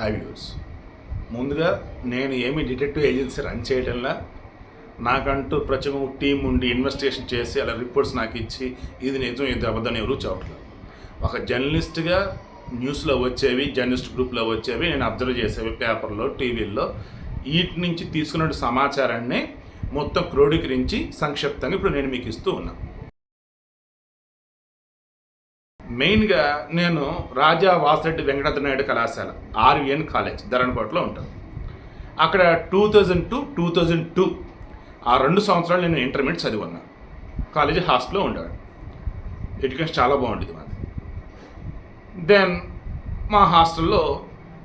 High views. ముందుగా నేను ఏమి డిటెక్టివ్ ఏజెన్సీ రన్ చేయడంలా నాకంటూ ప్రత్యేక ఒక టీం ఉండి ఇన్వెస్టిగేషన్ చేసి అలా రిపోర్ట్స్ నాకు ఇచ్చి ఇది నిజం ఇది అబద్ధం ఎవరు చెప్పట్లేదు ఒక జర్నలిస్ట్గా న్యూస్లో వచ్చేవి జర్నలిస్ట్ గ్రూప్లో వచ్చేవి నేను అబ్జర్వ్ చేసేవి పేపర్లో టీవీల్లో. వీటి నుంచి తీసుకున్న సమాచారాన్ని మొత్తం క్రోడీకరించి సంక్షిప్తంగా ఇప్పుడు నేను మీకు ఇస్తూ ఉన్నాను మెయిన్గా నేను రాజా వాసిరెడ్డి వెంకటరత్న నాయుడు కళాశాల ఆర్విఎన్ కాలేజ్ ధరణకోటలో ఉంటాను. అక్కడ two thousand two two thousand two ఆ రెండు సంవత్సరాలు నేను ఇంటర్మీడియట్ చదివి కాలేజీ హాస్టల్లో ఉండేవాడు ఎడ్యుకేషన్ చాలా బాగుండేది మాది. దెన్ మా హాస్టల్లో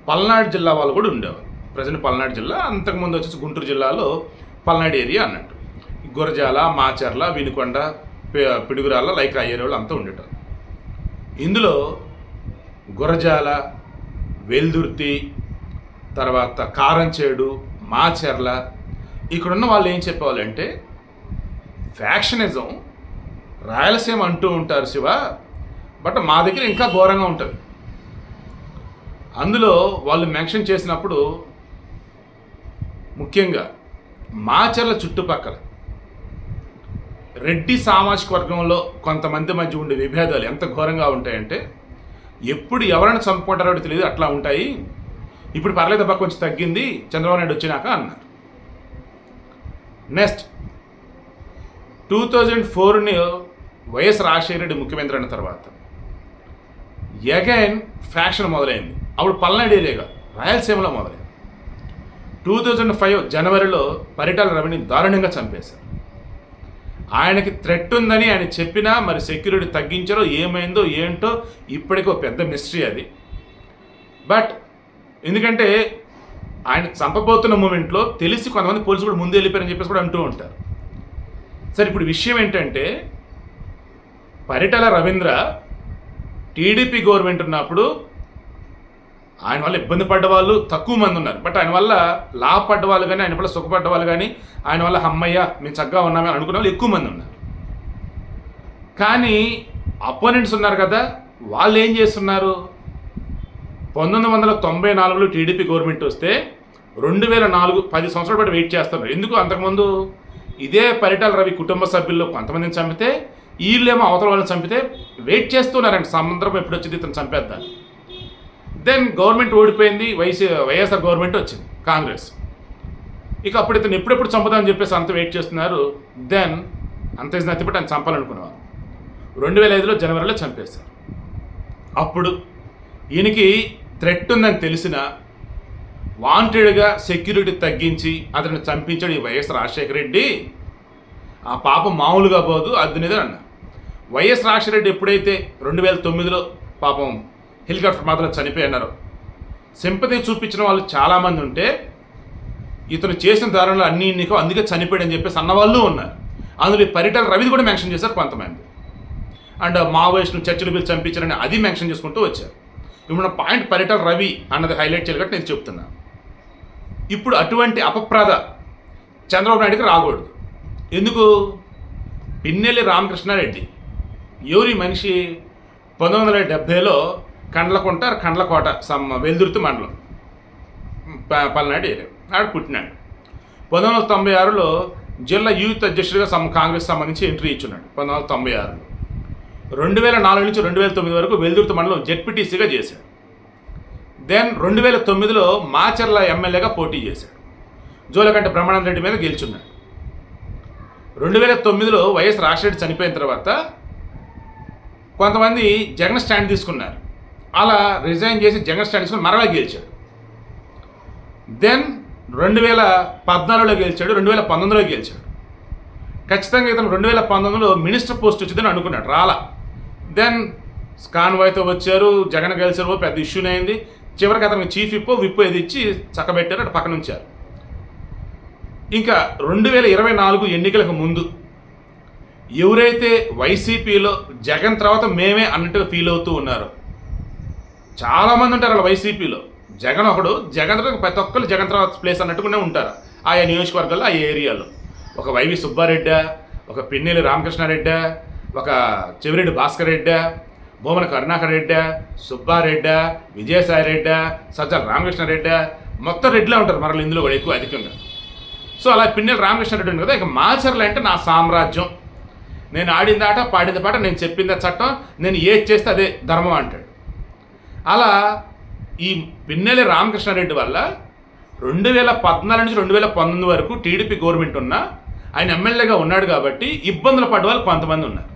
పల్నాడు జిల్లా వాళ్ళు కూడా ఉండేవారు. ప్రజెంట్ పల్నాడు జిల్లా అంతకుముందు వచ్చేసి గుంటూరు జిల్లాలో పల్నాడు ఏరియా అన్నట్టు. గురజాల మాచర్ల వినుకొండ పిడుగురాల లైక్ ఆ ఏరియా వాళ్ళు అంతా ఉండేటారు ఇందులో గురజాల వెల్దుర్తి తర్వాత కారంచేడు మాచెర్ల ఇక్కడున్న వాళ్ళు ఏం చెప్పేవాళ్ళంటే ఫ్యాక్షనిజం రాయలసీమ అంటూ ఉంటారు శివ బట్ మా దగ్గర ఇంకా ఘోరంగా ఉంటుంది. అందులో వాళ్ళు మెన్షన్ చేసినప్పుడు ముఖ్యంగా మాచర్ల చుట్టుపక్కల రెడ్డి సామాజిక వర్గంలో కొంతమంది మధ్య ఉండే విభేదాలు ఎంత ఘోరంగా ఉంటాయంటే ఎప్పుడు ఎవరైనా చంపుకుంటారో తెలియదు అట్లా ఉంటాయి. ఇప్పుడు పర్లేదు అబ్బా కొంచెం తగ్గింది చంద్రబాబు నాయుడు వచ్చినాక అన్నారు. నెక్స్ట్ టూ థౌజండ్ ఫోర్ని వైఎస్ రాజశేఖర రెడ్డి ముఖ్యమంత్రి అయిన తర్వాత ఎగైన్ ఫ్యాక్షన్ మొదలైంది. అప్పుడు పల్నాడు ఏరియాగా రాయలసీమలో మొదలైంది. టూ థౌజండ్ ఫైవ్ జనవరిలో పరిటాల రవిని దారుణంగా చంపేశారు. ఆయనకి థ్రెట్ ఉందని ఆయన చెప్పినా మరి సెక్యూరిటీ తగ్గించారో ఏమైందో ఏంటో ఇప్పటికీ ఒక పెద్ద మిస్టరీ అది. బట్ ఎందుకంటే ఆయన చంపబోతున్న మూమెంట్లో తెలిసి కొంతమంది పోలీసులు కూడా ముందు వెళ్ళిపోయారని చెప్పేసి కూడా అంటూ ఉంటారు. సరే ఇప్పుడు విషయం ఏంటంటే పరిటల రవీంద్ర టీడీపీ గవర్నమెంట్ ఉన్నప్పుడు ఆయన వల్ల ఇబ్బంది పడ్డ వాళ్ళు తక్కువ మంది ఉన్నారు. బట్ ఆయన వల్ల లాభపడ్డ వాళ్ళు కానీ ఆయన వల్ల సుఖపడ్డ వాళ్ళు కానీ ఆయన వల్ల అమ్మయ్య మేము చక్కగా ఉన్నామని అనుకునే వాళ్ళు ఎక్కువ మంది ఉన్నారు. కానీ అపోనెంట్స్ ఉన్నారు కదా వాళ్ళు ఏం చేస్తున్నారు? పంతొమ్మిది వందల తొంభై నాలుగులో టీడీపీ గవర్నమెంట్ వస్తే రెండు వేల నాలుగు పది సంవత్సరాల పాటు వెయిట్ చేస్తున్నారు. ఎందుకు? అంతకుముందు ఇదే పరిటాల రవి కుటుంబ సభ్యుల్లో కొంతమందిని చంపితే వీళ్ళేమో అవతల వాళ్ళని చంపితే వెయిట్ చేస్తున్నారండి సముద్రం ఎప్పుడు వచ్చింది ఇతను చంపేద్దాం దెన్ గవర్నమెంట్ ఓడిపోయింది వైసీ వైఎస్ఆర్ గవర్నమెంట్ వచ్చింది కాంగ్రెస్. ఇక అప్పుడు ఇతను ఎప్పుడెప్పుడు చంపుదామని చెప్పేసి అంత వెయిట్ చేస్తున్నారు. దెన్ అంత ఇచ్చిన తిప్పటి ఆయన చంపాలనుకునేవారు రెండు వేల ఐదులో జనవరిలో చంపేశారు. అప్పుడు ఈయనకి థ్రెట్ ఉందని తెలిసిన వాంటెడ్గా సెక్యూరిటీ తగ్గించి అతను చంపించాడు ఈ వైఎస్ రాజశేఖర రెడ్డి. ఆ పాపం మామూలుగా పోదు అద్దెనిదని అన్న వైఎస్ రాజశేఖర రెడ్డి ఎప్పుడైతే రెండు వేల తొమ్మిదిలో పాపం హెలికాప్టర్ మాత్రం చనిపోయినారు సింపతి చూపించిన వాళ్ళు చాలామంది ఉంటే ఇతను చేసిన దారుణాలు అన్ని నీకు అందుకే చనిపోయాడు అని చెప్పేసి అన్నవాళ్ళు ఉన్నారు. అందులో ఈ పరిటాల రవిది కూడా మెన్షన్ చేశారు కొంతమంది. అండ్ మావోయిస్టులు చర్చలు బిల్ చంపించారని అది మెన్షన్ చేసుకుంటూ వచ్చారు. ఇప్పుడు నా పాయింట్ పర్యటన రవి అన్నది హైలైట్ చేయాలి కాబట్టి నేను చెప్తున్నా. ఇప్పుడు అటువంటి అపప్రద చంద్రబాబు నాయుడుకి రాకూడదు. ఎందుకు? పిన్నెల్లి రామకృష్ణారెడ్డి ఎవరి మనిషి? పంతొమ్మిది వందల డెబ్భైలో కండ్లకుంట కండ్లకోట సమ్ వెల్దుర్తి మండలం. పల్నాడు ఏరియా. ఆడ పుట్టినాడు. పంతొమ్మిది వందల తొంభై ఆరులో జిల్లా యూత్ అధ్యక్షుడిగా సమ్ కాంగ్రెస్ సంబంధించి ఎంట్రీ ఇచ్చున్నాడు పంతొమ్మిది వందల తొంభై ఆరులో. రెండు వేల నాలుగు నుంచి రెండు వేల తొమ్మిది వరకు వెల్దుర్తి మండలం జెడ్పీటీసీగా చేశాడు. దెన్ రెండు వేల తొమ్మిదిలో మాచర్ల ఎమ్మెల్యేగా పోటీ చేశాడు. జోలకంట బ్రహ్మానంద రెడ్డి మీద గెలుచున్నాడు. రెండు వేల తొమ్మిదిలో వైఎస్ రాజశేఖర్ చనిపోయిన తర్వాత కొంతమంది జగన్ స్టాండ్ తీసుకున్నారు. అలా రిజైన్ చేసి జగన్ స్టాండ్ మరలా గెలిచాడు. దెన్ రెండు వేల పద్నాలుగులో గెలిచాడు రెండు వేల పంతొమ్మిదిలో గెలిచాడు. ఖచ్చితంగా ఇతను రెండు వేల పంతొమ్మిదిలో మినిస్టర్ పోస్ట్ వచ్చిందని అనుకున్నాడు రాలా. దెన్ కాన్వాయ్తో వచ్చారు జగన్ గెలిచారు పెద్ద ఇష్యూనే అయింది చివరికి అతనికి చీఫ్ ఇప్పో విప్పో ఇది ఇచ్చి చక్కబెట్టారు అటు పక్కన ఉంచారు. ఇంకా రెండు వేల ఇరవై నాలుగు ఎన్నికలకు ముందు ఎవరైతే వైసీపీలో జగన్ తర్వాత మేమే అన్నట్టుగా ఫీల్ అవుతూ ఉన్నారో చాలామంది ఉంటారు అలా వైసీపీలో. జగన్ ఒకడు జగన్ ప్రతి ఒక్కరు జగన్ తర్వాత ప్లేస్ అన్నట్టుగానే ఉంటారు. ఆయా నియోజకవర్గాల్లో ఆ ఏరియాలో ఒక వైవి సుబ్బారెడ్డి ఒక పిన్నెల్లి రామకృష్ణారెడ్డి ఒక చెవిరెడ్డి భాస్కర్ రెడ్డి భూమన కరుణాకర్ రెడ్డ సుబ్బారెడ్డ విజయసాయి రెడ్డా సజ్జల రామకృష్ణారెడ్డా మొత్తం రెడ్లే ఉంటారు మరలు ఇందులో కూడా ఎక్కువ అధికంగా. సో అలా పిన్నెల రామకృష్ణారెడ్డి ఉంది కదా ఇక మాచర్లు అంటే నా సామ్రాజ్యం. నేను ఆడింది ఆట పాడింది పాట నేను చెప్పింది చట్టం నేను ఏది చేస్తే అదే ధర్మం అంటాడు. అలా ఈ పిన్నెల్లి రామకృష్ణారెడ్డి వల్ల రెండు వేల పద్నాలుగు నుంచి రెండు వేల పంతొమ్మిది వరకు టీడీపీ గవర్నమెంట్ ఉన్న ఆయన ఎమ్మెల్యేగా ఉన్నాడు కాబట్టి ఇబ్బందులు పడ్డ వాళ్ళు కొంతమంది ఉన్నారు.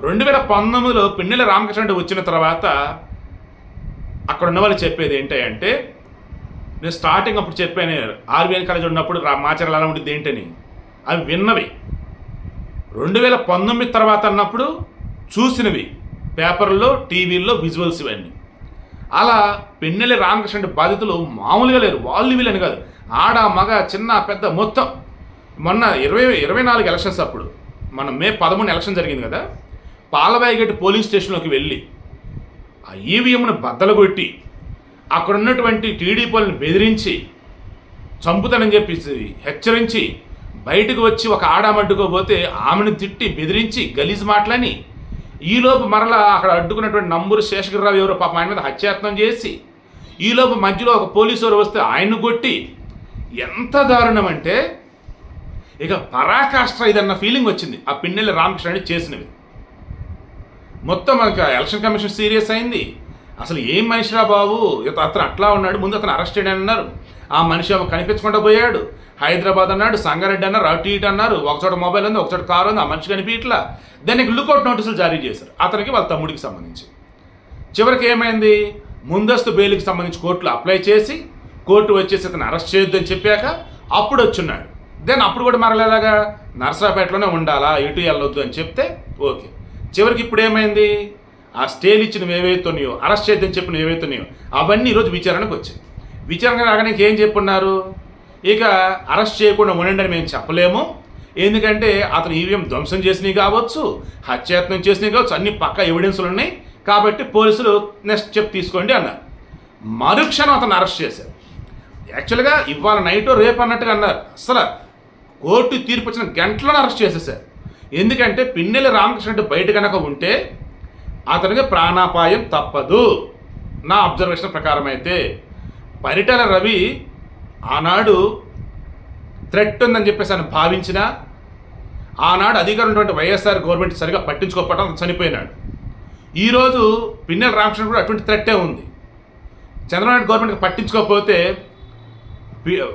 రెండు వేల పంతొమ్మిదిలో పిన్నెల రామకృష్ణారెడ్డి వచ్చిన తర్వాత అక్కడ ఉన్న వాళ్ళు చెప్పేది ఏంటంటే నేను స్టార్టింగ్ అప్పుడు చెప్పాను ఆర్బీఐ కాలేజ్ ఉన్నప్పుడు రా అలా ఉంటుంది ఏంటని. అవి విన్నవి. రెండు వేల పంతొమ్మిది తర్వాత అన్నప్పుడు చూసినవి. పేపర్లో టీవీల్లో విజువల్స్ ఇవన్నీ. అలా పెన్నెల్లి రామకృష్ణ బాధితులు మామూలుగా లేరు వాళ్ళు వీళ్ళని కాదు. ఆడ మగ చిన్న పెద్ద మొత్తం. మొన్న ఇరవై ఇరవై నాలుగు ఎలక్షన్స్ అప్పుడు మన మే పదమూడు ఎలక్షన్ జరిగింది కదా పాలబాయిగట్టి పోలింగ్ స్టేషన్లోకి వెళ్ళి ఆ ఈవీఎంను బద్దలగొట్టి అక్కడ ఉన్నటువంటి టీడీపీలను బెదిరించి చంపుతానని చెప్పి హెచ్చరించి బయటకు వచ్చి ఒక ఆడామడ్డుకోపోతే ఆమెను తిట్టి బెదిరించి గలీజ్ మాటలని ఈలోపు మరలా అక్కడ అడ్డుకున్నటువంటి నంబూరు శేషగిరిరావు ఎవరో పాప ఆయన మీద హత్యాయత్నం చేసి ఈలోపు మధ్యలో ఒక పోలీసు వారు వస్తే ఆయన్ను కొట్టి ఎంత దారుణం అంటే ఇక పరాకాష్ట్ర ఇదన్న ఫీలింగ్ వచ్చింది. ఆ పిన్నెల్లి రామకృష్ణ రెడ్డి చేసినవి. మొత్తం మనకి ఎలక్షన్ కమిషన్ సీరియస్ అయింది. అసలు ఏం మనిషిరా బాబు? అతను అట్లా ఉన్నాడు ముందు అతను అరెస్ట్ చేయడం అన్నారు. ఆ మనిషి ఏమో కనిపించకుండా పోయాడు. హైదరాబాద్ అన్నాడు సంగారెడ్డి అన్నారు అటు ఇటు అన్నారు ఒకచోట మొబైల్ ఉంది ఒకచోట కారు ఉంది ఆ మనిషి కనిపించట్లా. దానికి లుకౌట్ నోటీసులు జారీ చేశారు. అతనికి వాళ్ళ తమ్ముడికి సంబంధించి. చివరికి ఏమైంది? ముందస్తు బెయిల్కి సంబంధించి కోర్టులో అప్లై చేసి కోర్టు వచ్చేసి అతను అరెస్ట్ చేయొద్దని అని చెప్పాక అప్పుడు వచ్చున్నాడు. దెన్ అప్పుడు కూడా మరలేలాగా నర్సాపేటలోనే ఉండాలా ఇటు వెళ్ళొద్దు అని చెప్తే ఓకే. చివరికి ఇప్పుడు ఏమైంది? ఆ స్టేలు ఇచ్చినవి ఏవైతున్నాయో అరెస్ట్ చేయొద్దని ఏవైతే ఉన్నాయో అవన్నీ ఈరోజు విచారణకు వచ్చాయి. విచారణ రాగానే ఏం చెప్పున్నారు? ఇక అరెస్ట్ చేయకుండా ఉండండి అని మేము చెప్పలేము. ఎందుకంటే అతను ఈవీఎం ధ్వంసం చేసినవి కావచ్చు హత్యాయత్నం చేసినవి కావచ్చు అన్ని పక్క ఎవిడెన్స్లు ఉన్నాయి. కాబట్టి పోలీసులు నెక్స్ట్ స్టెప్ తీసుకోండి అన్నారు. మరుక్షణం అతను అరెస్ట్ చేశారు. యాక్చువల్గా ఇవాళ నైట్ రేపు అన్నట్టుగా అన్నారు. అసలు కోర్టు తీర్పు వచ్చిన గంటలను అరెస్ట్ చేసేసారు. ఎందుకంటే పిన్నెల రామకృష్ణ రెడ్డి బయట కనుక ఉంటే అతనికి ప్రాణాపాయం తప్పదు. నా అబ్జర్వేషన్ ప్రకారం అయితే పరిటల రవి ఆనాడు థ్రెట్ ఉందని చెప్పేసి ఆయన భావించిన ఆనాడు అధికారం ఉన్నటువంటి వైఎస్ఆర్ గవర్నమెంట్ సరిగా పట్టించుకోకపోవడం చనిపోయినాడు. ఈరోజు పిన్నెల రామకృష్ణ కూడా అటువంటి థ్రెట్టే ఉంది. చంద్రబాబు గవర్నమెంట్ పట్టించుకోకపోతే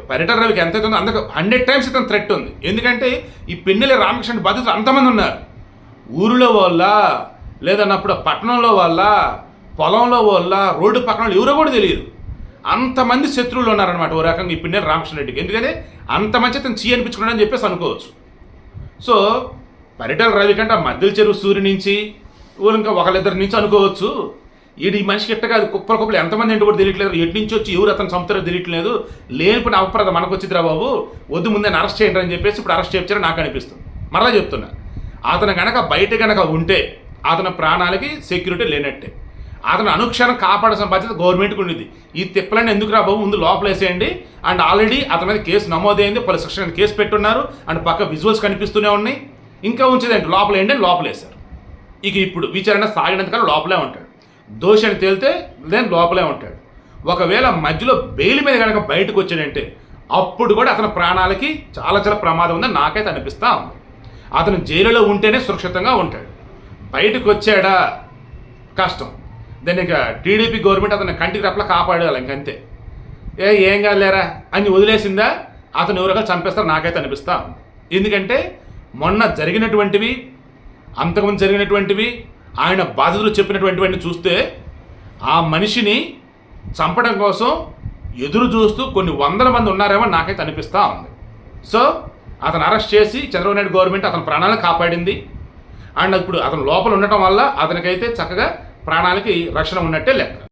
పర్యటన రవికి ఎంత అవుతుందో అందుకు హండ్రెడ్ టైమ్స్ ఇతను థ్రెట్ ఉంది. ఎందుకంటే ఈ పిన్నెల రామకృష్ణ బాధితులు అంతమంది ఉన్నారు. ఊరిలో వాళ్ళ లేదన్నప్పుడు పట్టణంలో వాళ్ళ పొలంలో వాళ్ళ రోడ్డు పక్కన ఎవరో కూడా తెలియదు. అంతమంది శత్రువులు ఉన్నారనమాట ఓ రకంగా ఇప్పుడు నేను రామకృష్ణ రెడ్డికి ఎందుకంటే అంత మంచి అతను చీ అనిపించుకున్నాడని చెప్పేసి అనుకోవచ్చు. సో పరిటల రవి కంటే ఆ మధ్యల చెరువు సూర్యు నుంచి ఊరు ఇంకా ఒకళ్ళిద్దరి నుంచి అనుకోవచ్చు. ఈడు ఈ మనిషికి ఎట్ట కాదు కుప్పలు కుప్పలు ఎంతమంది ఏంటి కూడా తెలియట్లేదు. ఎటు నుంచి వచ్చి ఎవరు అతను చంపుతారో తెలియట్లేదు. లేనిపోయిన అపరాధం మనకు వచ్చిందిరా బాబు. వద్దు ముందే అరెస్ట్ చేయండి అని చెప్పేసి ఇప్పుడు అరెస్ట్ చేయించారో నాకు అనిపిస్తుంది. మరలా చెప్తున్నా అతను కనుక బయట కనుక ఉంటే అతని ప్రాణాలకి సెక్యూరిటీ లేనట్టే. అతను అనుక్షణం కాపాడాల్సిన బాధ్యత గవర్నమెంట్కి ఉండింది ఈ తిప్పలని ఎందుకు రా బాబు? ముందు లోపలేసేయండి అండ్ ఆల్రెడీ అతని మీద కేసు నమోదైంది. పలు సెక్షన్ కేసు పెట్టున్నారు. అండ్ పక్క విజువల్స్ కనిపిస్తూనే ఉన్నాయి. ఇంకా ఉంచేదండి లోపలేయండి ఏంటి? లోపల ఇక ఇప్పుడు విచారణ సాగినంతకాలం లోపలే ఉంటాడు. దోషి అని తేలితే దెన్ లోపలే ఉంటాడు. ఒకవేళ మధ్యలో బెయిల్ మీద కనుక బయటకు వచ్చాడంటే అప్పుడు కూడా అతని ప్రాణాలకి చాలా చాలా ప్రమాదం ఉందని నాకైతే అనిపిస్తూ ఉంది. అతను జైలులో ఉంటేనే సురక్షితంగా ఉంటాడు. బయటకు వచ్చాడా? కష్టం. దాన్ని ఇక టీడీపీ గవర్నమెంట్ అతను కంటికి రెప్పలా కాపాడాలి ఇంకంతే. ఏ ఏం కాదులేరా? అని వదిలేసిందా? అతను ఎవరిగా చంపేస్తారు నాకైతే అనిపిస్తా ఎందుకంటే మొన్న జరిగినటువంటివి అంతకుముందు జరిగినటువంటివి ఆయన బాధితులు చెప్పినటువంటివన్నీ చూస్తే ఆ మనిషిని చంపడం కోసం ఎదురు చూస్తూ కొన్ని వందల మంది ఉన్నారేమో నాకైతే అనిపిస్తూ ఉంది. సో అతను అరెస్ట్ చేసి చంద్రబాబు నాయుడు గవర్నమెంట్ అతని ప్రాణాలను కాపాడింది. అండ్ ఇప్పుడు అతను లోపల ఉండటం వల్ల అతనికైతే చక్కగా ప్రాణాలకి రక్షణ ఉన్నట్టే లెక్క.